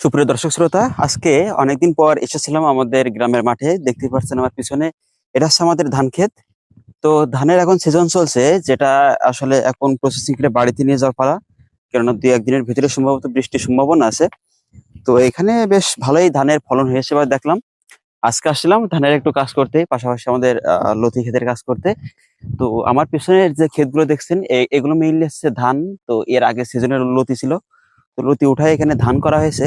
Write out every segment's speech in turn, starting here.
সুপ্রিয় দর্শক শ্রোতা, আজকে অনেকদিন পর এসেছিলাম আমাদের গ্রামের মাঠে। দেখতে পাচ্ছেন আমার পিছনে, এটা হচ্ছে আমাদের ধান ক্ষেত। তো ধানের এখন সিজন চলছে, যেটা আসলে এখন প্রসেসিং করে বাড়িতে নিয়ে যাওয়ার পালা। কেননা দুই একদিনের ভিতরে সম্ভবত বৃষ্টির সম্ভাবনা আছে। তো এখানে বেশ ভালোই ধানের ফলন হয়েছে বা দেখলাম। আজকে আসলাম ধানের একটু কাজ করতে, পাশাপাশি আমাদের লতি ক্ষেতের কাজ করতে। তো আমার পিছনের যে ক্ষেতগুলো দেখছেন এগুলো মেইনলি হচ্ছে ধান। তো এর আগে সিজনের লতি ছিল। তো লতি উঠায় এখানে ধান করা হয়েছে।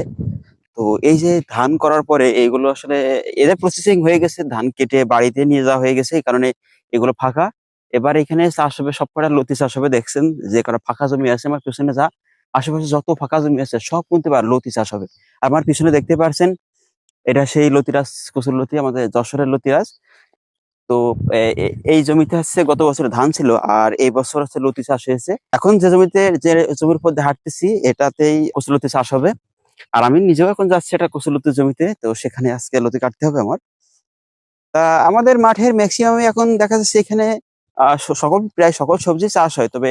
তো এই যে ধান করার পরে এইগুলো আসলে, এদের প্রসেসিং হয়ে গেছে, ধান কেটে বাড়িতে নিয়ে যাওয়া হয়ে গেছে, এই কারণে এগুলো ফাঁকা। এবার এখানে চাষ হবে সব কটা লতি চাষ হবে দেখছেন যে কটা ফাঁকা জমি আছে আমার পিছনে, যা আশেপাশে যত ফাঁকা জমি আছে, সব কিন্তু এবার লতি চাষ হবে। আমার পিছনে দেখতে পারছেন, এটা সেই লতিরাজ কচুর লতি, আমাদের যশোরের লতিরাজ। তো এই জমিতে হচ্ছে গত বছর ধান ছিল আর এই বছর হচ্ছে লতি চাষ হয়েছে। এখন যে জমিতে, যে জমির দিয়ে হাঁটতেছি, এটাতেই কচুলতি চাষ হবে। আর আমি নিজেও এখন যাচ্ছি এটা কচুলতির জমিতে, তো সেখানে আজকে লতি কাটতে হবে আমার। তা, আমাদের মাঠের ম্যাক্সিমামে এখন দেখা যাচ্ছে এখানে সকল, প্রায় সকল সবজি চাষ হয়। তবে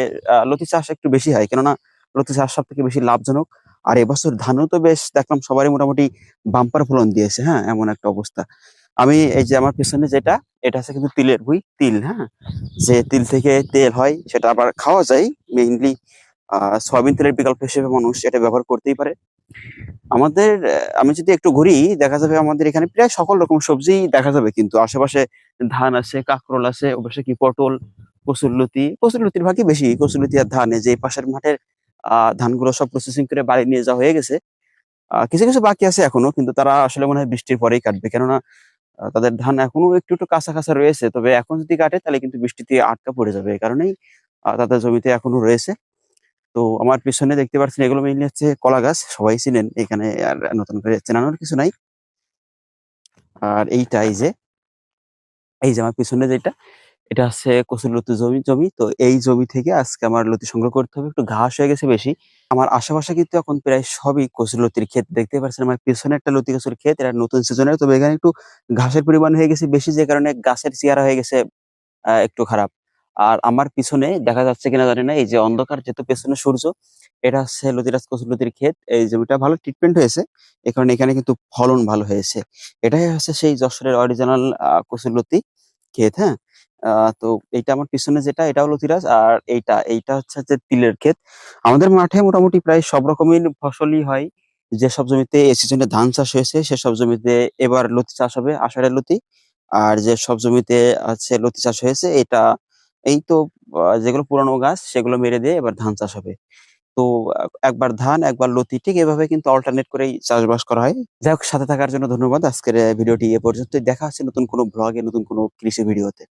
লতি চাষ একটু বেশি হয়, কেননা লতি চাষ সব থেকে বেশি লাভজনক। আর এবছর ধানও তো বেশ দেখলাম সবারই মোটামুটি বাম্পার ফলন দিয়েছে হ্যাঁ এমন একটা অবস্থা। আমি এই যে আমার পিছনে যেটা, এটা হচ্ছে কিন্তু তিলের ভুই, তিল হ্যাঁ? যে তিল থেকে তেল হয়, সেটা আবার খাওয়া যায় মেইনলি সয়াবিন তেলের বিকল্প হিসেবে মানুষ এটা ব্যবহার করতেই পারে। আমাদের আমি যদি একটু ঘুরি, দেখা যাবে আমাদের এখানে প্রায় সকল রকম সবজি দেখা যাবে কিন্তু আশেপাশে ধান আছে, কাঁকরোল আছে অবশ্যই কি পটল কচুরলতি কচুরলতির ভাগই বেশি কচুরলতি আর ধান, এই যে পাশের মাঠের ধানগুলো সব প্রসেসিং করে বাড়ি নিয়ে যাওয়া হয়ে গেছে। কিছু কিছু বাকি আছে এখনও, কিন্তু তারা আসলে মনে হয় বৃষ্টির পরেই কাটবে, কেননা তাদের ধান এখনও একটু একটু কাঁচা কাঁচা রয়েছে। তবে এখন যদি কাটে, তাহলে কিন্তু বৃষ্টিতে আটকা পড়ে যাবে। এই কারণেই তাদের জমিতে এখনও রয়েছে। তো আমার পিছনে দেখতে পাচ্ছেন, এগুলো মেইনলি হচ্ছে কলা গাছ। সবাই চিনেন, এখানে আর নতুন করে চেনানোর কিছু নাই। আর এইটা এই যে এই যে আমার পিছনে যেটা এটা হচ্ছে কচুর লতি জমি জমি। তো এই জমি থেকে আজকে আমার লতি সংগ্রহ করতে হবে। একটু ঘাস হয়ে গেছে বেশি। আমার আশেপাশে কিন্তু এখন প্রায় সবই কচুর লতির ক্ষেত। দেখতে পাচ্ছেন আমার পিছনে একটা লতি কচুর ক্ষেত। এটা নতুন সিজনের। তবে এখানে একটু ঘাসের পরিমাণ হয়ে গেছে বেশি, যে কারণে গাছের চেহারা হয়ে গেছে একটু খারাপ। আর আমার পিছনে দেখা যাচ্ছে কিনা জানি না, এই যে অন্ধকার যেহেতু পেছনে সূর্য, এটা হচ্ছে লতিরাজ কচুরলতির ক্ষেত। এই জমিটা ভালো ট্রিটমেন্ট হয়েছে। এ কারণে এখানে কিন্তু ফলন ভালো হয়েছে। এটাই হচ্ছে সেই যশোরের অরিজিনাল কচুরলতি ক্ষেত হ্যাঁ? তো এইটা আমার পিছনে যেটা এটাও লতিরাজ আর এইটা এইটা হচ্ছে যে তিলের ক্ষেত। আমাদের মাঠে মোটামুটি প্রায় সব রকমের ফসলই হয়। যেসব জমিতে এই সিজনে ধান চাষ হয়েছে সেসব জমিতে এবার লতি চাষ হবে, আষাঢ়ের লতি। আর যে সব জমিতে আছে লতি চাষ হয়েছে, এটা, এই তো যেগুলো পুরানো গাছ, সেগুলো মেরে দিয়ে এবার ধান চাষ হবে। তো, একবার ধান, একবার লতি, ঠিক এভাবে কিন্তু অল্টারনেট করেই চাষবাস করা হয়। যাই হোক, সাথে থাকার জন্য ধন্যবাদ। আজকের ভিডিওটি এ পর্যন্তই। দেখা হচ্ছে নতুন কোনো ব্লগে নতুন কোনো কৃষি ভিডিওতে।